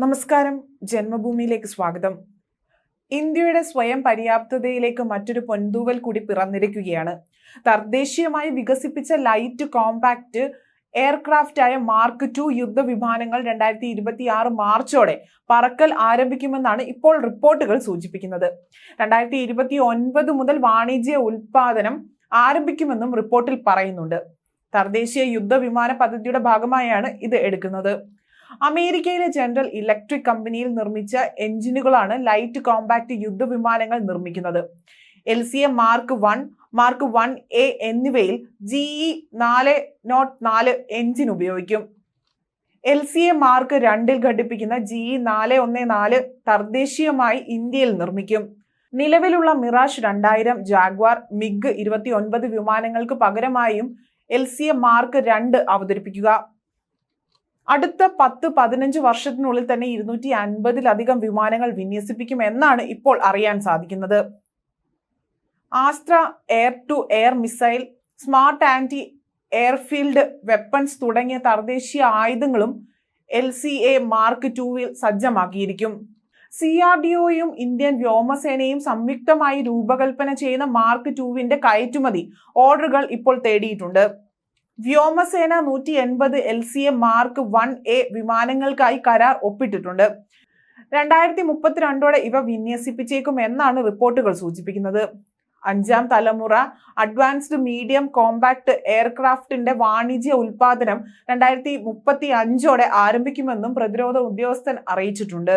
നമസ്കാരം. ജന്മഭൂമിയിലേക്ക് സ്വാഗതം. ഇന്ത്യയുടെ സ്വയം പര്യാപ്തതയിലേക്ക് മറ്റൊരു പൊൻതൂവൽ കൂടി പിറന്നിരിക്കുകയാണ്. തദ്ദേശീയമായി വികസിപ്പിച്ച ലൈറ്റ് കോമ്പാക്റ്റ് എയർക്രാഫ്റ്റായ മാർക്ക് ടു യുദ്ധവിമാനങ്ങൾ രണ്ടായിരത്തി ഇരുപത്തി ആറ് മാർച്ചോടെ പറക്കൽ ആരംഭിക്കുമെന്നാണ് ഇപ്പോൾ റിപ്പോർട്ടുകൾ സൂചിപ്പിക്കുന്നത്. രണ്ടായിരത്തി ഇരുപത്തി ഒൻപത് മുതൽ വാണിജ്യ ഉൽപാദനം ആരംഭിക്കുമെന്നും റിപ്പോർട്ടിൽ പറയുന്നുണ്ട്. തദ്ദേശീയ യുദ്ധവിമാന പദ്ധതിയുടെ ഭാഗമായാണ് ഇത് എടുക്കുന്നത്. അമേരിക്കയിലെ ജനറൽ ഇലക്ട്രിക് കമ്പനിയിൽ നിർമ്മിച്ച എഞ്ചിനുകളാണ് ലൈറ്റ് കോമ്പാക്ട് യുദ്ധവിമാനങ്ങൾ നിർമ്മിക്കുന്നത്. L C M mark one mark one A എന്നിവയിൽ ജിഇ നാല് നോട്ട് നാല് എഞ്ചിൻ ഉപയോഗിക്കും. എൽ സി എ മാർക്ക് രണ്ടിൽ ഘടിപ്പിക്കുന്ന ജി ഇ നാല് ഒന്ന് നാല് തദ്ദേശീയമായി ഇന്ത്യയിൽ നിർമ്മിക്കും. നിലവിലുള്ള മിറാഷ് രണ്ടായിരം ജാഗ്വാർ മിഗ് ഇരുപത്തി ഒൻപത് വിമാനങ്ങൾക്ക് പകരമായും എൽ സി എ മാർക്ക് രണ്ട് അവതരിപ്പിക്കുക. അടുത്ത പത്ത് പതിനഞ്ച് വർഷത്തിനുള്ളിൽ തന്നെ ഇരുന്നൂറ്റി അൻപതിലധികം വിമാനങ്ങൾ വിന്യസിപ്പിക്കും എന്നാണ് ഇപ്പോൾ അറിയാൻ സാധിക്കുന്നത്. Astra air to air missile smart anti airfield weapons തുടങ്ങിയ തദ്ദേശീയ ആയുധങ്ങളും എൽ സി എ മാർക്ക് ടുവിൽ സജ്ജമാക്കിയിരിക്കും. സി ആർ ഡി ഒയും ഇന്ത്യൻ വ്യോമസേനയും സംയുക്തമായി രൂപകൽപ്പന ചെയ്യുന്ന മാർക്ക് ടുവിന്റെ കയറ്റുമതി ഓർഡറുകൾ ഇപ്പോൾ തേടിയിട്ടുണ്ട്. വ്യോമസേന നൂറ്റി എൺപത് L C A mark one A വിമാനങ്ങൾക്കായി കരാർ ഒപ്പിട്ടിട്ടുണ്ട്. രണ്ടായിരത്തി മുപ്പത്തിരണ്ടോടെ ഇവ വിന്യസിപ്പിച്ചേക്കും എന്നാണ് റിപ്പോർട്ടുകൾ സൂചിപ്പിക്കുന്നത്. അഞ്ചാം തലമുറ അഡ്വാൻസ്ഡ് മീഡിയം കോമ്പാക്ട് എയർക്രാഫ്റ്റിന്റെ വാണിജ്യ ഉൽപാദനം രണ്ടായിരത്തി മുപ്പത്തി അഞ്ചോടെ ആരംഭിക്കുമെന്നും പ്രതിരോധ ഉദ്യോഗസ്ഥൻ അറിയിച്ചിട്ടുണ്ട്.